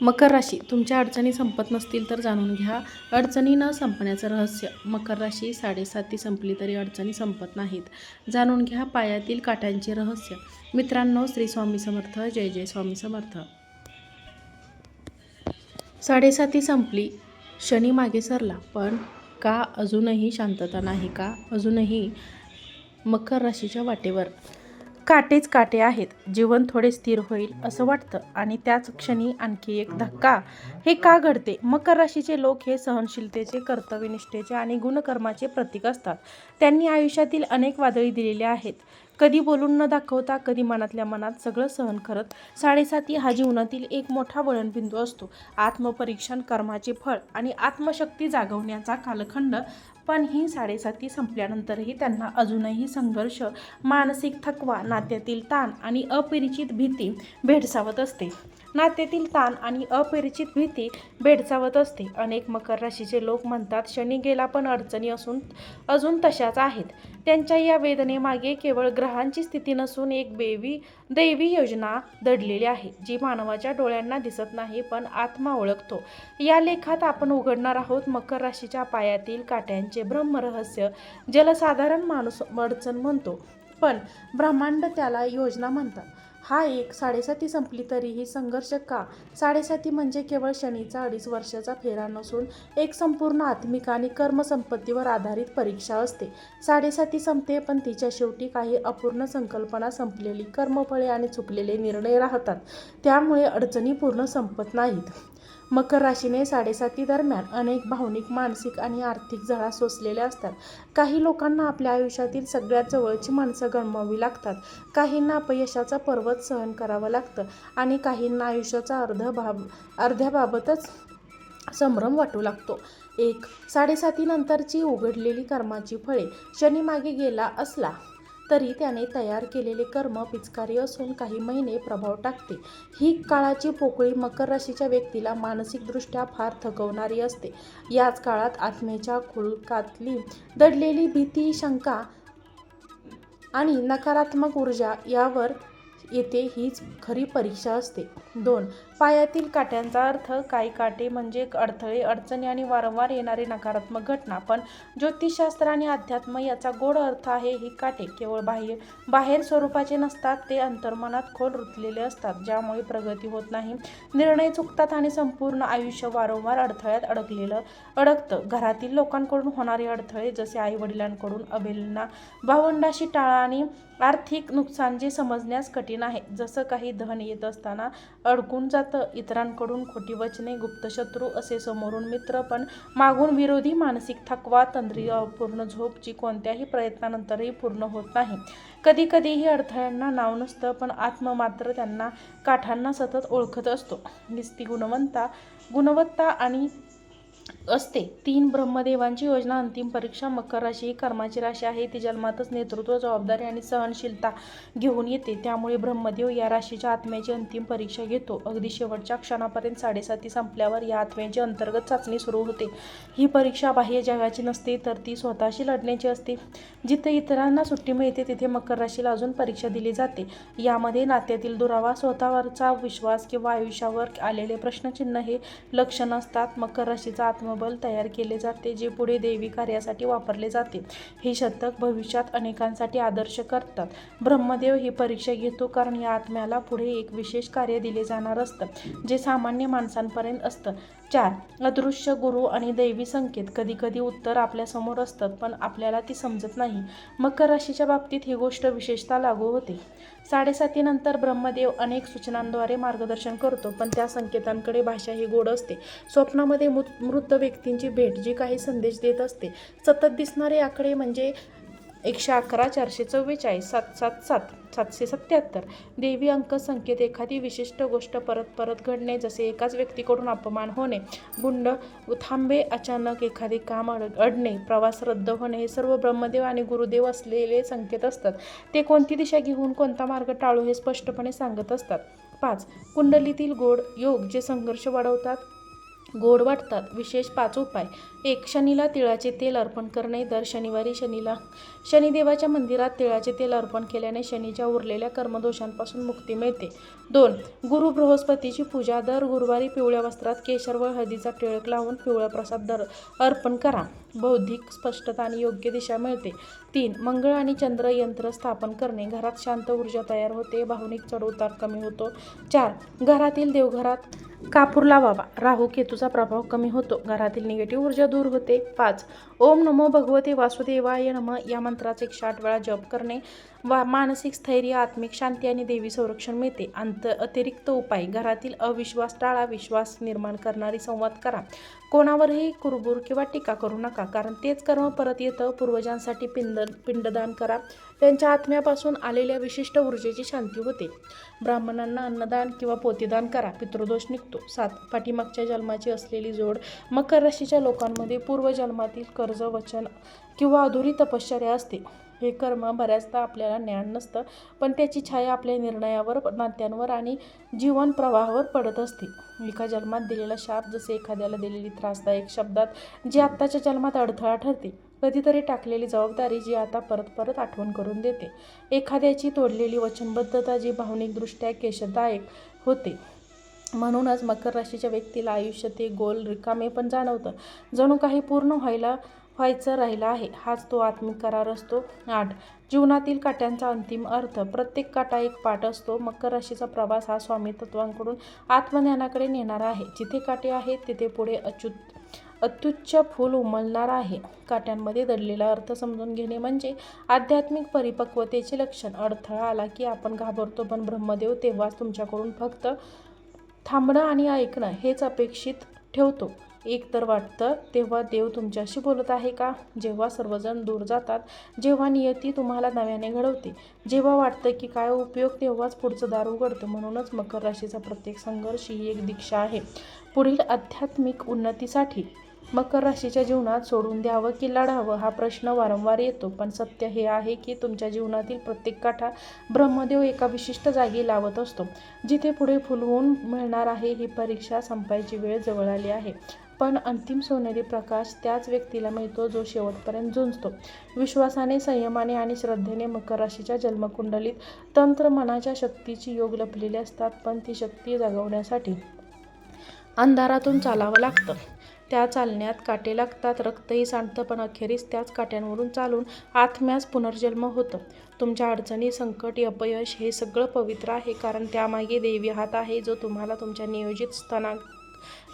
मकर राशी. तुमच्या अडचणी संपत नसतील तर जाणून घ्या. अडचणी न संपण्याचं रहस्य. मकर राशी साडेसाती संपली तरी अडचणी संपत नाहीत. जाणून घ्या पायातील काट्यांचे रहस्य. मित्रांनो श्री स्वामी समर्थ. जय जय स्वामी समर्थ. साडेसाती संपली. शनी मागे सरला. पण का अजूनही शांतता नाही का? अजूनही मकर राशीच्या वाटेवर. काटेच काटे आहेत. जीवन थोडे स्थिर होईल असं वाटतं. आणि त्याच क्षणी आणखी एक धक्का. हे का घडते? मकर राशीचे लोक हे सहनशीलतेचे कर्तव्यनिष्ठेचे आणि गुणकर्माचे प्रतीक असतात. त्यांनी आयुष्यातील अनेक वादळी दिलेले आहेत. कधी बोलून न दाखवता कधी मनातल्या मनात सगळं सहन करत साडेसाती हा जीवनातील एक मोठा वळणबिंदू असतो. आत्मपरीक्षण कर्माचे फळ आणि आत्मशक्ती जागवण्याचा कालखंड. पण ही साडेसाती संपल्यानंतरही त्यांना अजूनही संघर्ष मानसिक थकवा नात्यातील ताण आणि अपरिचित भीती भेडसावत असते. नात्यातील ताण आणि अपरिचित भीती भेडसावत असते. अनेक मकर राशीचे लोक म्हणतात शनी गेला पण अडचणी असून अजून तशाच आहेत. त्यांच्या या वेदनेमागे केवळ ग्रह ग्रहांची स्थिती नसून एक बेवी दैवी योजना दडलेली आहे जी मानवाच्या डोळ्यांना दिसत नाही पण आत्मा ओळखतो. या लेखात आपण उघडणार आहोत मकर राशीच्या पायातील काट्यांचे ब्रह्मरहस्य ज्याला साधारण माणूस अडचण म्हणतो पण ब्रह्मांड त्याला योजना म्हणतात. हा एक साडेसाती संपली तरीही संघर्ष का? साडेसाती म्हणजे केवळ शनीचा अडीच वर्षाचा फेरा नसून एक संपूर्ण आत्मिक आणि कर्मसंपत्तीवर आधारित परीक्षा असते. साडेसाती संपते पण तिच्या शेवटी काही अपूर्ण संकल्पना संपलेली कर्मफळे आणि चुकलेले निर्णय राहतात. त्यामुळे अडचणी पूर्ण संपत नाहीत. मकर राशीने साडेसाती दरम्यान अनेक भावनिक मानसिक आणि आर्थिक झळा सोसलेल्या असतात. काही लोकांना आपल्या आयुष्यातील सगळ्यात जवळची माणसं गमवावी लागतात. काहींना अपयशाचा पर्वत सहन करावं लागतं आणि काहींना आयुष्याचा अर्ध भाब अर्ध्याबाबतच संभ्रम वाटू लागतो. एक साडेसातीनंतरची उघडलेली कर्माची फळे शनी मागे गेला असला तरी त्याने तयार केलेले कर्म पिचकारी असून काही महिने प्रभाव टाकते. ही काळाची पोकळी मकर राशीच्या व्यक्तीला मानसिकदृष्ट्या फार थकवणारी असते. याच काळात आत्मेच्या खुळकातली दडलेली भीती शंका आणि नकारात्मक ऊर्जा यावर येते हीच खरी परीक्षा असते. दोन पायातील काट्यांचा अर्थ काही काटे म्हणजे अडथळे अडचणी आणि वारंवार येणारे नकारात्मक घटना. पण ज्योतिषशास्त्र आणि अध्यात्म याचा गोड अर्थ आहे ही काटे केवळ बाह्य बाहेर स्वरूपाचे नसतात ते अंतर्मनात खोल रुतलेले असतात ज्यामुळे प्रगती होत नाही. निर्णय चुकतात आणि संपूर्ण आयुष्य वारंवार अडथळ्यात अडकलेलं अडकतं. घरातील लोकांकडून होणारे अडथळे जसे आई वडिलांकडून अबेलना भावंडाशी टाळा आणि आर्थिक नुकसान जे समजण्यास कठीण आहे. जसं काही धन येत असताना अडकून जातं इतरांकडून खोटी वचने गुप्तशत्रू असे समोरून मित्र पण मागून विरोधी मानसिक थकवा तंद्री अपूर्ण झोप जी कोणत्याही प्रयत्नानंतरही पूर्ण होत नाही. कधी कधीही अडथळ्यांना नाव नसतं पण आत्म मात्र त्यांना काठांना सतत ओळखत असतो. निस्ती गुणवंता गुणवत्ता आणि असते. तीन ब्रह्मदेवांची योजना अंतिम परीक्षा मकर राशी ही कर्माची राशी आहे. ती जन्मातच नेतृत्व जबाबदारी आणि सहनशीलता घेऊन येते. त्यामुळे ब्रह्मदेव या राशीच्या आत्म्याची अंतिम परीक्षा घेतो. अगदी शेवटच्या क्षणापर्यंत साडेसाती संपल्यावर या आत्म्याची अंतर्गत चाचणी सुरू होते. ही परीक्षा बाह्य जगाची नसते तर ती स्वतःशी लढण्याची असते. जिथे इतरांना सुट्टी मिळते तिथे मकर राशीला अजून परीक्षा दिली जाते. यामध्ये नात्यातील दुरावा स्वतःवरचा विश्वास किंवा आयुष्यावर आलेले प्रश्नचिन्ह हे लक्षण असतात. मकर राशीचा आत्मबल तयार केले जाते जे पुढे देवी कार्यासाठी वापरले जाते. हे शतक भविष्यात अनेकांसाठी आदर्श करतात. ब्रह्मदेव ही परीक्षा घेतो कारण या आत्म्याला पुढे एक विशेष कार्य दिले जाणार असतं जे सामान्य माणसांपर्यंत असतं. चार अदृश्य गुरु आणि दैवी संकेत. कधी कधी उत्तर आपल्यासमोर असतात पण आपल्याला ती समजत नाही. मकर राशीच्या बाबतीत ही गोष्ट विशेषतः लागू होते. साडेसातीनंतर ब्रह्मदेव अनेक सूचनांद्वारे मार्गदर्शन करतो पण त्या संकेतांकडे भाषा ही गोड असते. स्वप्नामध्ये मृत वृद्ध व्यक्तींची भेट जी काही संदेश देत असते सतत दिसणारे आकडे म्हणजे एकशे अकरा चारशे चव्वेचाळीस सात सात सात सातशे सत्याहत्तर. देवी अंक संकेत एखादी विशिष्ट गोष्ट परत परत घडणे जसे एकाच व्यक्तीकडून अपमान होणे गुंड थांबे अचानक एखादे काम अड अडणे प्रवास रद्द होणे हे सर्व ब्रह्मदेव आणि गुरुदेव असलेले संकेत असतात. ते कोणती दिशा घेऊन कोणता मार्ग टाळू हे स्पष्टपणे सांगत असतात. पाच कुंडलीतील गोड योग जे संघर्ष वाढवतात गोड वाटतात. विशेष पाच उपाय. एक शनीला तिळाचे तेल अर्पण करणे दर शनिवारी शनीला शनिदेवाच्या मंदिरात तिळाचे तेल अर्पण केल्याने शनीच्या उरलेल्या कर्मदोषांपासून मुक्ती मिळते. दोन गुरु बृहस्पतीची पूजा दर गुरुवारी पिवळ्या वस्त्रात केशर व हळदीचा टिळक लावून पिवळा प्रसाद दर अर्पण करा. बौद्धिक स्पष्टता आणि योग्य दिशा मिळते. तीन मंगळ आणि चंद्र यंत्र स्थापन करणे घरात शांत ऊर्जा तयार होते भावनिक चढउतार कमी होतो. चार घरातील देवघरात कापूर लावावा राहू केतूचा प्रभाव कमी होतो घरातील निगेटिव्ह ऊर्जा दूर होते. पाच. ओम नमो भगवते वासुदेवाय नम. या मंत्राचे एकशे आठ वेळा जप करणे. वा मानसिक स्थैर्य आत्मिक शांती आणि देवी संरक्षण मिळते. अंत अतिरिक्त उपाय. घरातील अविश्वास टाळा. विश्वास निर्माण करणारी संवाद करा. कोणावरही कुरबुर किंवा टीका करू नका. कारण तेच कर्म परत येतं. पूर्वजांसाठी पिंड पिंडदान करा. त्यांच्या आत्म्यापासून आलेल्या विशिष्ट ऊर्जेची शांती होते. ब्राह्मणांना अन्नदान किंवा पोतीदान करा. पितृदोष निघतो. सात पाठीमागच्या जन्माची असलेली जोड मकर राशीच्या लोकांमध्ये पूर्वजन्मातील कर्ज वचन किंवा अधुरी तपश्चर्या असते. हे कर्म बऱ्याचदा आपल्याला ज्ञान नसतं पण त्याची छाया आपल्या निर्णयावर नात्यांवर आणि जीवन प्रवाहावर पडत असते. एका जन्मात दिलेला शाप जसे एखाद्याला दिलेली त्रासदायक शब्दात जी आत्ताच्या जन्मात अडथळा ठरते कधीतरी टाकलेली जबाबदारी जी आता परत परत आठवण करून देते. एखाद्याची तोडलेली वचनबद्धता जी भावनिकदृष्ट्या केशदायक होते. म्हणूनच मकर राशीच्या व्यक्तीला आयुष्य ते गोल रिकामे पण जाणवतं. जणू काही पूर्ण व्हायला व्हायचं राहिलं आहे. हाच तो आत्मिक करार असतो. आठ. जीवनातील काट्यांचा अंतिम अर्थ. प्रत्येक काटा एक पाठ असतो. मकर राशीचा प्रवास हा स्वामी तत्वांकडून आत्मज्ञानाकडे नेणारा आहे. जिथे काटे आहेत तिथे पुढे अच्युत अत्युच्च फूल उमलणार आहे. काट्यांमध्ये दडलेला अर्थ समजून घेणे म्हणजे आध्यात्मिक परिपक्वतेचे लक्षण. अडथळा आला की आपण घाबरतो पण ब्रह्मदेव तेव्हाच तुमच्याकडून फक्त थांबणं आणि ऐकणं हेच अपेक्षित ठेवतो. एक तर वाटतं तेव्हा देव तुमच्याशी बोलत आहे का? जेव्हा सर्वजण दूर जातात जेव्हा नियती तुम्हाला नव्याने घडवते. जेव्हा वाटतं की काय उपयोग तेव्हाच पुढचं दार उघडतं. म्हणूनच मकर राशीचा प्रत्येक संघर्ष ही एक दीक्षा आहे. पुढील आध्यात्मिक उन्नतीसाठी मकर राशीच्या जीवनात सोडून द्यावं की लढावं हा प्रश्न वारंवार येतो. पण सत्य हे आहे की तुमच्या जीवनातील प्रत्येक काठा ब्रह्मदेव एका विशिष्ट जागी लावत असतो. जिथे पुढे फुलवून मिळणार आहे ही परीक्षा संपायची वेळ जवळ आली आहे. पण अंतिम सोनेरी प्रकाश त्याच व्यक्तीला मिळतो जो शेवटपर्यंत झुंजतो. विश्वासाने संयमाने आणि श्रद्धेने मकर राशीच्या जन्मकुंडलीत तंत्र मनाच्या शक्तीची योग लपलेले असतात पण ती शक्ती जगवण्यासाठी अंधारातून चालावं लागतं. त्या चालण्यात काटे लागतात रक्तही सांडतं पण अखेरीस त्याच काट्यांवरून चालून आत्म्यास पुनर्जन्म होतं. तुमच्या अडचणी संकट अपयश हे सगळं पवित्र आहे कारण त्यामागे देवी हात आहे जो तुम्हाला तुमच्या नियोजित स्थाना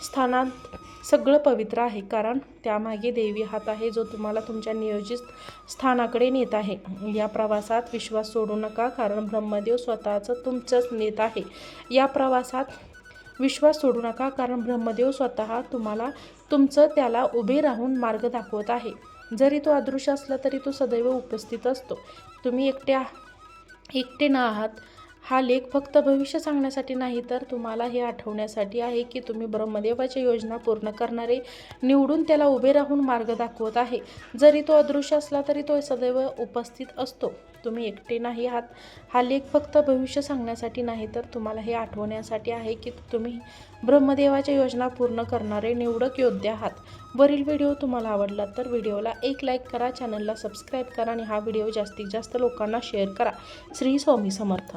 स्थानात सगळं पवित्र आहे. कारण त्यामागे देवी हात आहे जो तुम्हाला तुमच्या नियोजित स्थानाकडे नेत आहे. या प्रवासात विश्वास सोडू नका कारण ब्रह्मदेव स्वतःचं तुमचंच नेत आहे. या प्रवासात विश्वास सोडू नका कारण ब्रह्मदेव स्वतः तुम्हाला तुमचं त्याला उभे राहून मार्ग दाखवत आहे. जरी तो अदृश्य असला तरी तो सदैव उपस्थित असतो. तुम्ही एकट्या एकटे ना आहात हा लेख फक्त भविष्य सांगण्यासाठी नाही तर तुम्हाला हे आठवण्यासाठी आहे की तुम्ही ब्रह्मदेवाच्या योजना पूर्ण करणारे निवडून त्याला उभे राहून मार्ग दाखवत आहे. जरी तो अदृश्य असला तरी तो सदैव उपस्थित असतो. तुम्ही एकटे नाही आहात. हा लेख फक्त भविष्य सांगण्यासाठी नाही तर तुम्हाला हे आठवण्यासाठी आहे की तुम्ही ब्रह्मदेवाच्या योजना पूर्ण करणारे निवडक योद्धे आहात. वरील व्हिडिओ तुम्हाला आवडला तर व्हिडिओला एक लाईक करा चॅनलला सबस्क्राईब करा आणि हा व्हिडिओ जास्तीत जास्त लोकांना शेअर करा. श्री स्वामी समर्थ.